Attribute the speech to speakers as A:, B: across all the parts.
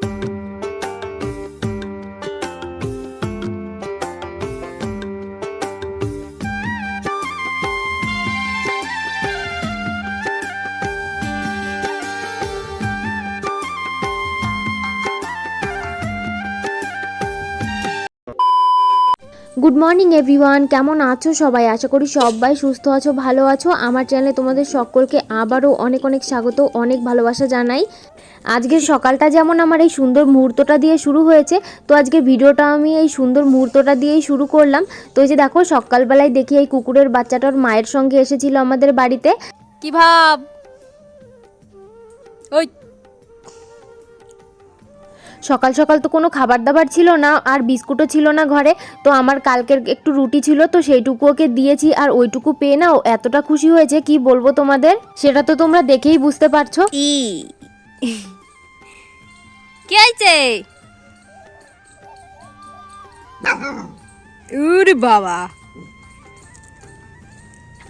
A: Thank you good morning everyone কেমন আছো সবাই? আশা করি সবাই সুস্থ আছো, ভালো আছো। আমার চ্যানেলে তোমাদের সকলকে আবারও অনেক অনেক স্বাগত, অনেক ভালোবাসা জানাই। আজকের সকালটা যেমন আমার এই সুন্দর মুহূর্তটা দিয়ে শুরু হয়েছে, তো আজকে ভিডিওটা আমি এই সুন্দর মুহূর্তটা দিয়েই শুরু করলাম। তো এই যে দেখো, সকালবেলায় দেখি এই কুকুরের বাচ্চাটার মায়ের সঙ্গে এসেছিল আমাদের বাড়িতে।
B: কি ভাব? ওই
A: সকাল সকাল তো কোনো খাবার দাবার ছিল না আর বিস্কুটও ছিল না ঘরে। তো আমার কালকের একটু রুটি ছিল তো সেইটুকু ওকে দিয়েছি আর ওইটুকু পেয়ে না ও এতটা খুশি হয়েছে কি বলব তোমাদের? সেটা তো তোমরা দেখেই বুঝতে পারছ।
B: কি হয়েছে? উরে বাবা।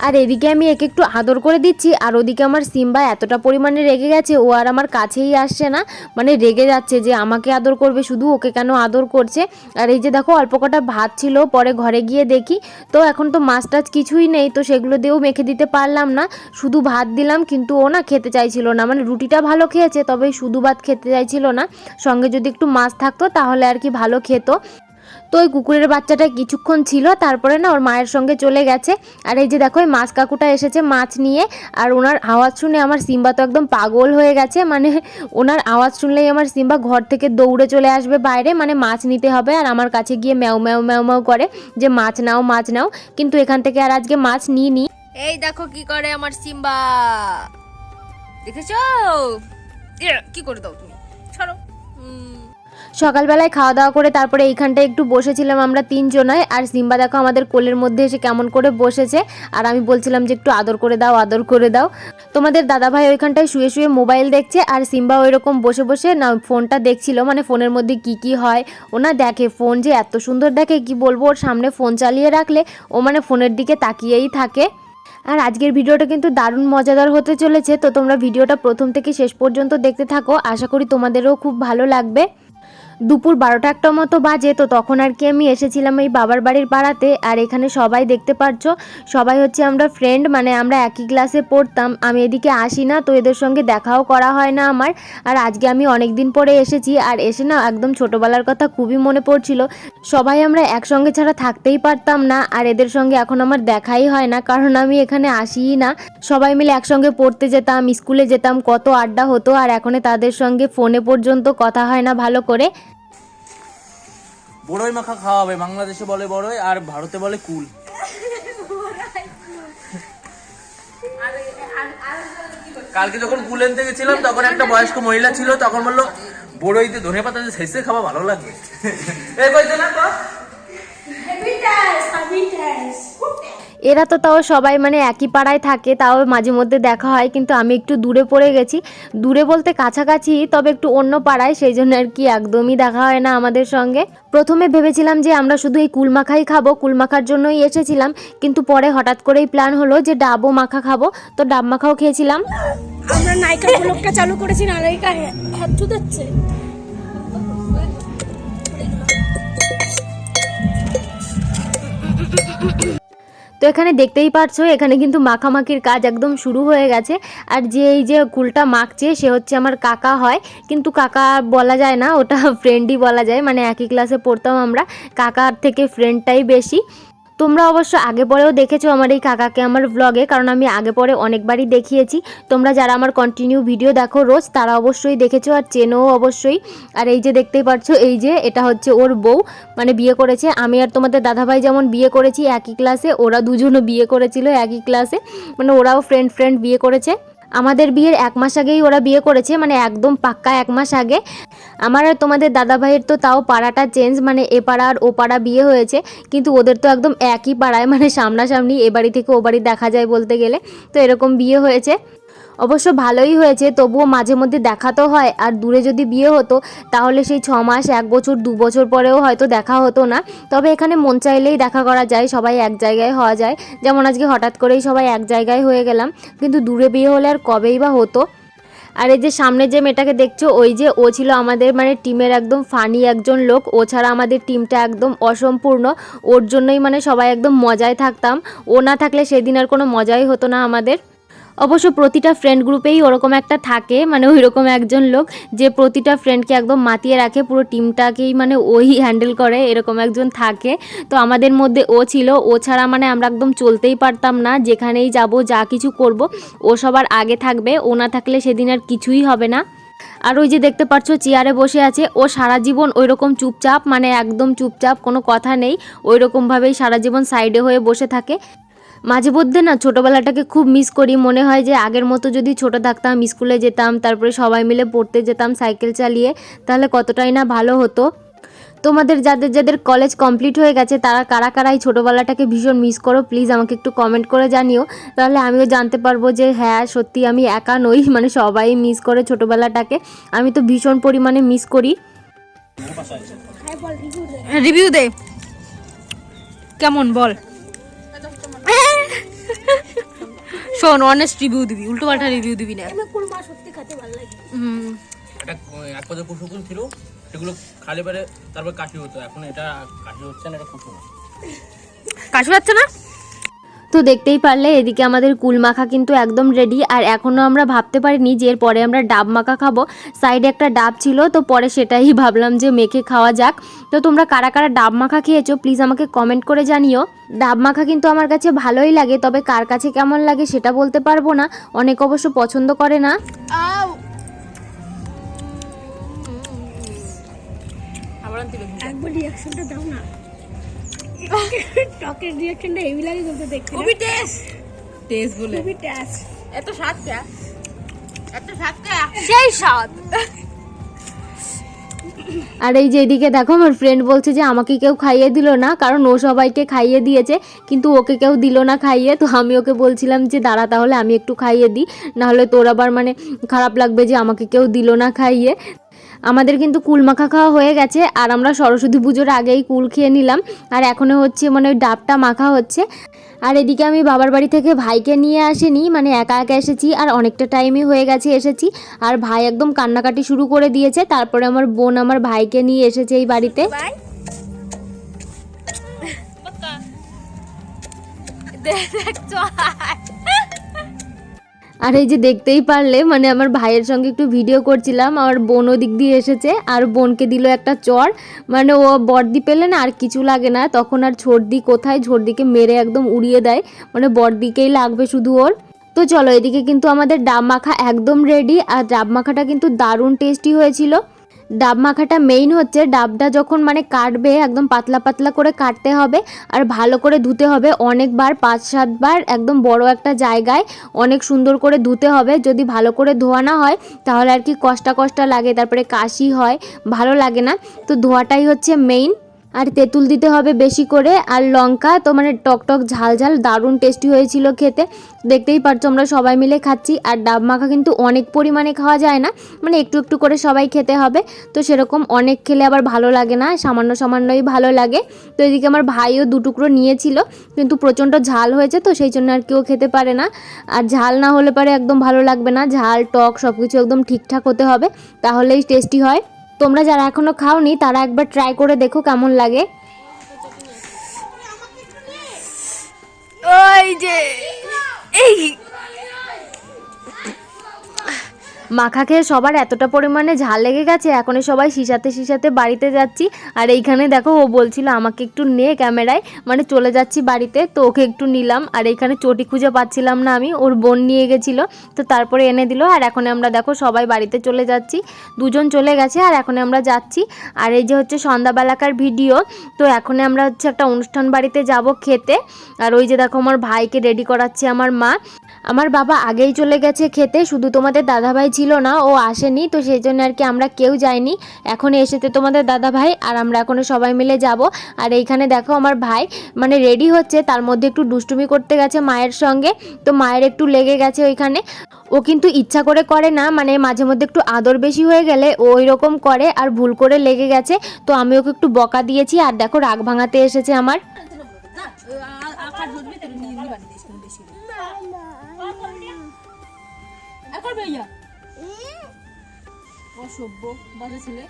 A: আর এদিকে আমি একে একটু আদর করে দিচ্ছি, আর ওদিকে আমার সিম্বা এতটা পরিমাণে রেগে গেছে, ও আর আমার কাছেই আসছে না। মানে রেগে যাচ্ছে যে আমাকে আদর করবে, শুধু ওকে কেন আদর করছে? আর এই যে দেখো, অল্প কটা ভাত ছিল, পরে ঘরে গিয়ে দেখি, তো এখন তো মাছ টাছ কিছুই নেই, তো সেগুলো দিয়েও মেখে দিতে পারলাম না। শুধু ভাত দিলাম, কিন্তু ও না খেতে চাইছিল না। মানে রুটিটা ভালো খেয়েছে তবে শুধু ভাত খেতে চাইছিল না। সঙ্গে যদি একটু মাছ থাকতো, তাহলে আর কি ভালো খেত। তো ওই কুকুরের বাচ্চাটা কিছুক্ষণ ছিল, তারপরে না ওর মায়ের সঙ্গে চলে গেছে। আর এই যে দেখো, এই মাছ কাকুটা এসেছে মাছ নিয়ে, আর ওনার আওয়াজ শুনে আমার সিম্বা তো একদম পাগল হয়ে গেছে। মানে ওনার আওয়াজ শুনলেই আমার সিম্বা ঘর থেকে দৌড়ে চলে আসবে বাইরে মানে মাছ নিতে হবে। আর আমার কাছে গিয়ে ম্যাও ম্যাও ম্যাও ম্যাও করে যে, মাছ নাও মাছ নাও। কিন্তু এখান থেকে আর আজকে মাছ নিই নি
B: এই দেখো কি করে আমার সিম্বা। দেখেছ? কি করে দাও তুমি? ছাড়ো।
A: সকালবেলায় খাওয়া দাওয়া করে তারপরে এইখানটায় একটু বসেছিলাম আমরা তিনজনায়। আর সিম্বা দেখো আমাদের কোলের মধ্যে এসে কেমন করে বসেছে। আর আমি বলছিলাম যে একটু আদর করে দাও, আদর করে দাও। তোমাদের দাদাভাই ওইখানটায় শুয়ে শুয়ে মোবাইল দেখছে আর সিম্বা ওইরকম বসে বসে না ফোনটা দেখছিল। মানে ফোনের মধ্যে কি কি হয়, ও না দেখে ফোন যে এত সুন্দর দেখে, কি বলব? ওর সামনে ফোন চালিয়ে রাখলে ও মানে ফোনের দিকে তাকিয়েই থাকে। আর আজকের ভিডিওটা কিন্তু দারুণ মজাদার হতে চলেছে। তো তোমরা ভিডিওটা প্রথম থেকে শেষ পর্যন্ত দেখতে থাকো। আশা করি তোমাদেরও খুব ভালো লাগবে। দুপুর বারোটা একটা মতো বাজে, তো তখন আর কি আমি এসেছিলাম এই বাবার বাড়ির পাড়াতে। আর এখানে সবাই দেখতে পারছ সবাই হচ্ছে আমরা ফ্রেন্ড মানে আমরা একই ক্লাসে পড়তাম। আমি এদিকে আসি না, তো এদের সঙ্গে দেখাও করা হয় না আমার। আর আজকে আমি অনেক দিন পরে এসেছি, আর এসে না একদম ছোটোবেলার কথা খুবই মনে পড়ছিল। সবাই আমরা একসঙ্গে ছাড়া থাকতেই পারতাম না, আর এদের সঙ্গে এখন আমার দেখাই হয় না, কারণ আমি এখানে আসিই না। সবাই মিলে একসঙ্গে পড়তে যেতাম, স্কুলে যেতাম, কত আড্ডা হতো, আর এখন তাদের সঙ্গে ফোনে পর্যন্ত কথা হয় না ভালো করে।
C: বড়ই মাখা খাওয়া হবে বাংলাদেশে বলে বড়ই আর ভারতে বলে কুল। কালকে যখন কুল আনতে গেছিলাম, তখন একটা বয়স্ক মহিলা ছিল, তখন বলল বড়ইতে ধনে পাতা দিয়ে শেষে খাওয়া ভালো লাগবে এই কইতে না তো
A: এরা তো তাও সবাই মানে একই পাড়ায় থাকে, তাও মাঝে মধ্যে দেখা হয়, কিন্তু আমি একটু দূরে পড়ে গেছি। দূরে বলতে কাছাকাছি, তবে একটু অন্য পাড়ায়, সেই জন্য আর কি একদমই দেখা হয় না আমাদের সঙ্গে। প্রথমে ভেবেছিলাম যে আমরা শুধু এই কুলমাখাই খাব, কুলমাখার জন্যই এসেছিলাম, কিন্তু পরে হঠাৎ করেই প্ল্যান হলো যে ডাবও মাখা খাব, তো ডাব মাখাও খেয়েছিলাম।
D: আমরা নায়িকা ব্লগটা চালু করেছি, নায়িকা
A: তো এখানে দেখতেই পারছ, এখানে কিন্তু মাখামাখির কাজ একদম শুরু হয়ে গেছে। আর যে এই যে কুলটা মাখছে, সে হচ্ছে আমার কাকা হয়। কিন্তু কাকা বলা যায় না, ওটা ফ্রেন্ডই বলা যায়। মানে একই ক্লাসে পড়তাম আমরা। কাকার থেকে ফ্রেন্ডটাই বেশি। তোমরা অবশ্য আগে পরেও দেখেছ আমার এই কাকাকে আমার ব্লগে কারণ আমি আগে পরে অনেকবারই দেখিয়েছি। তোমরা যারা আমার কন্টিনিউ ভিডিও দেখো রোজ, তারা অবশ্যই দেখেছ আর চেনো অবশ্যই। আর এই যে দেখতেই পাচ্ছ এই যে এটা হচ্ছে ওর বউ মানে বিয়ে করেছে। আমি আর তোমাদের দাদাভাই যেমন বিয়ে করেছি একই ক্লাসে ওরা দুজনও বিয়ে করেছিল একই ক্লাসে মানে ওরাও ফ্রেন্ড ফ্রেন্ড বিয়ে করেছে। আমাদের বিয়ের এক মাস আগেই ওরা বিয়ে করেছে মানে একদম পাক্কা এক মাস আগে। আমার আর তোমাদের দাদা ভাইয়ের তো তাও পাড়াটা চেঞ্জ মানে এ পাড়া আর ও পাড়া বিয়ে হয়েছে। কিন্তু ওদের তো একদম একই পাড়ায় মানে সামনাসামনি এ বাড়ি থেকে ও বাড়ি দেখা যায় বলতে গেলে। তো এরকম বিয়ে হয়েছে। অবশ্য ভালোই হয়েছে, তবুও মাঝে মধ্যে দেখা তো হয়। আর দূরে যদি বিয়ে হতো, তাহলে সেই ছ মাস, এক বছর, দু বছর পরেও হয়তো দেখা হতো না। তবে এখানে মন চাইলেই দেখা করা যায়, সবাই এক জায়গায় হওয়া যায়। যেমন আজকে হঠাৎ করেই সবাই এক জায়গায় হয়ে গেলাম, কিন্তু দূরে বিয়ে হলে আর কবেই বা হতো? আর এই যে সামনে যে মেয়েটাকে দেখছ, ওই যে ও ছিল আমাদের মানে টিমের একদম ফানি একজন লোক। ও ছাড়া আমাদের টিমটা একদম অসম্পূর্ণ। ওর জন্যই মানে সবাই একদম মজায় থাকতাম। ও না থাকলে সেদিন আর কোনো মজাই হতো না আমাদের। অবশ্য প্রতিটা ফ্রেন্ড গ্রুপেই ওরকম একটা থাকে মানে ওই রকম একজন লোক যে প্রতিটা ফ্রেন্ডকে একদম মাতিয়ে রাখে, পুরো টিমটাকেই মানে ওই হ্যান্ডেল করে, এরকম একজন থাকে। তো আমাদের মধ্যে ও ছিল, ও ছাড়া মানে আমরা একদম চলতেই পারতাম না, যেখানেই যাব, যা কিছু করব, ও সবার আগে থাকবে, ও না থাকলে সেদিন আর কিছুই হবে না। আর ওই যে দেখতে পাচ্ছ চেয়ারে বসে আছে, ও সারা জীবন ওই রকম চুপচাপ মানে একদম চুপচাপ, কোনো কথা নেই ওই রকমভাবেই সারা জীবন সাইডে হয়ে বসে থাকে। মাঝে মধ্যে না ছোটোবেলাটাকে খুব মিস করি। মনে হয় যে আগের মতো যদি ছোট থাকতাম স্কুলে যেতাম, তারপরে সবাই মিলে পড়তে যেতাম সাইকেল চালিয়ে, তাহলে কতটাই না ভালো হতো। তোমাদের যাদের যাদের কলেজ কমপ্লিট হয়ে গেছে, তারা কারা কারা এই ছোটোবেলাটাকে ভীষণ মিস করো? প্লিজ আমাকে একটু কমেন্ট করে জানিও। তাহলে আমিও জানতে পারব যে হ্যাঁ সত্যি আমি একা নই মানে সবাই মিস করে ছোটোবেলাটাকে। আমি তো ভীষণ পরিমাণে মিস করি।
B: রিভিউ দে। কেমন? বল। শোন অনেস্ট রিভিউ দিবি উল্টো পাল্টা রিভিউ দিবি না।
D: আমার সত্যি খেতে ভালো লাগে?
B: হুম।
C: একটা এক কুসুকুল ছিল সেগুলো খালি পরে তারপর কাশি হতো এখন এটা কাশি হচ্ছে না এটা কুসুম।
B: কাশি পাচ্ছে না?
A: তো দেখতেই পারলে এদিকে আমাদের কুল মাখা কিন্তু একদম রেডি আর এখনও আমরা ভাবতে পারিনি যে এরপরে আমরা ডাব মাখা খাব। সাইডে একটা ডাব ছিল তো পরে সেটাই ভাবলাম যে মেখে খাওয়া যাক। তো তোমরা কারা কারা ডাব মাখা খেয়েছো প্লিজ আমাকে কমেন্ট করে জানিও। ডাব মাখা কিন্তু আমার কাছে ভালোই লাগে তবে কার কাছে কেমন লাগে সেটা বলতে পারব না। অনেক অবশ্য পছন্দ করে না।
D: একবার রিয়াকশনটা দাও না। টকের রিয়াকশনটা হেভি লাগে কিন্তু দেখতে
B: খুবই টেস্ট টেস্ট বলে।
D: খুবই টেস্ট
B: এত স্বাদ কে? এত স্বাদ কে? সেই স্বাদ।
A: আর এই যে এদিকে দেখো আমার ফ্রেন্ড বলছে যে আমাকে কেউ খাইয়ে দিল না কারণ ও সবাইকে খাইয়ে দিয়েছে কিন্তু ওকে কেউ দিল না খাইয়ে। তো আমি ওকে বলছিলাম যে দাঁড়া তাহলে আমি একটু খাইয়ে দিই নাহলে তোর আবার মানে খারাপ লাগবে যে আমাকে কেউ দিল না খাইয়ে। আমাদের কিন্তু কুল মাখা খাওয়া হয়ে গেছে, আর আমরা সরস্বতী পুজোর আগেই কুল খেয়ে নিলাম, আর এখনও হচ্ছে মানে ওই ডাবটা মাখা হচ্ছে। আর এদিকে আমি বাবার বাড়ি থেকে ভাইকে নিয়ে আসেনি মানে একা একা এসেছি, আর অনেকটা টাইমই হয়ে গেছে এসেছি, আর ভাই একদম কান্নাকাটি শুরু করে দিয়েছে, তারপরে আমার বোন আমার ভাইকে নিয়ে এসেছে এই বাড়িতে।
B: দেখছ
A: আর এই যে দেখতেই পারলে মানে আমার ভাইয়ের সঙ্গে একটু ভিডিও করছিলাম, আমার বোন ওদিক দিয়ে এসেছে, আর বোনকে দিল একটা চর। মানে ও বর্দি পেলে না আর কিছু লাগে না, তখন আর ছোটদি কোথায়? ঝর্দিকে মেরে একদম উড়িয়ে দেয় মানে বর্দিকেই লাগবে শুধু ওর। তো চলো, এদিকে কিন্তু আমাদের ডাব মাখা একদম রেডি আর ডাব মাখাটা কিন্তু দারুণ টেস্টি হয়েছিল। ডাব মাখাটা মেইন হচ্ছে, ডাবটা যখন মানে কাটবে, একদম পাতলা পাতলা করে কাটতে হবে আর ভালো করে ধুতে হবে অনেকবার, পাঁচ সাতবার একদম বড় একটা জায়গায় অনেক সুন্দর করে ধুতে হবে। যদি ভালো করে ধোয়া না হয়, তাহলে আর কি কষ্টা কষ্টা লাগে, তারপরে কাশি হয়, ভালো লাগে না। তো ধোয়াটাই হচ্ছে মেইন আর তেঁতুল দিতে হবে বেশি করে, আর লঙ্কা তো মানে টক টক ঝাল ঝাল, দারুণ টেস্টি হয়েছিল খেতে। দেখতেই পারছ আমরা সবাই মিলে খাচ্ছি, আর ডাব মাখা কিন্তু অনেক পরিমাণে খাওয়া যায় না মানে একটু একটু করে সবাই খেতে হবে। তো সেরকম অনেক খেলে আবার ভালো লাগে না, সামান্য সামান্যই ভালো লাগে। তো এদিকে আমার ভাইও দু টুকরো নিয়েছিল, কিন্তু প্রচণ্ড ঝাল হয়েছে তো সেই জন্য আর কেউ খেতে পারে না। আর ঝাল না হলে পারে একদম ভালো লাগবে না, ঝাল, টক সব কিছু একদম ঠিকঠাক হতে হবে, তাহলেই টেস্টি হয়। তোমরা যারা এখনও খাওনি তারা একবার ট্রাই করে দেখো কেমন লাগে।
B: ওই যে এই
A: মাখা খেয়ে সবার এতটা পরিমাণে ঝাল লেগে গেছে, এখনই সবাই সিসাতে সিসাতে বাড়িতে যাচ্ছি। আর এইখানে দেখো, ও বলছিল আমাকে একটু নে ক্যামেরায় মানে চলে যাচ্ছি বাড়িতে, তো ওকে একটু নিলাম। আর এইখানে চটি খুঁজে পাচ্ছিলাম না আমি, ওর বোন নিয়ে গেছিল, তো তারপরে এনে দিল। আর এখন আমরা দেখো, সবাই বাড়িতে চলে যাচ্ছি, দুজন চলে গেছে, আর এখন আমরা যাচ্ছি। আর এই যে হচ্ছে সন্ধ্যাবেলাকার ভিডিও, তো এখন আমরা হচ্ছে একটা অনুষ্ঠান বাড়িতে যাব খেতে। আর ওই যে দেখো, আমার ভাইকে রেডি করাচ্ছে আমার মা। আমার বাবা আগেই চলে গেছে খেতে, শুধু তোমাদের দাদাভাই ছিল না ও আসেনি তো সেই জন্য আর কি আমরা কেউ যাইনি এখন এসেছে তোমাদের দাদা ভাই আর আমরা এখনও সবাই মিলে যাব আর এইখানে দেখো আমার ভাই মানে রেডি হচ্ছে তার মধ্যে একটু দুষ্টুমি করতে গেছে মায়ের সঙ্গে তো মায়ের একটু লেগে গেছে ওইখানে ও কিন্তু ইচ্ছা করে করে না মানে মাঝে মধ্যে একটু আদর বেশি হয়ে গেলে ও ওই রকম করে আর ভুল করে লেগে গেছে তো আমি ওকে একটু বকা দিয়েছি আর দেখো রাগ ভাঙাতে এসেছে আমার
B: বাজে ছেলে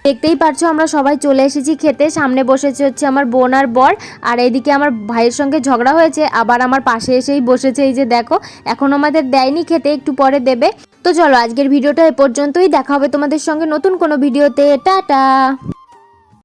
A: দেখতেই পারছ, আমরা সবাই চলে এসেছি খেতে। সামনে বসেছে হচ্ছে আমার বোন আর বর, আর এইদিকে আমার ভাইয়ের সঙ্গে ঝগড়া হয়েছে। আবার আমার পাশে এসেই বসেছে, এই যে দেখো, এখন আমাদের দেয়নি খেতে, একটু পরে দেবে। তো চলো, আজকের ভিডিওটা এ পর্যন্তই। দেখা হবে তোমাদের সঙ্গে নতুন কোনো ভিডিওতে। টাটা!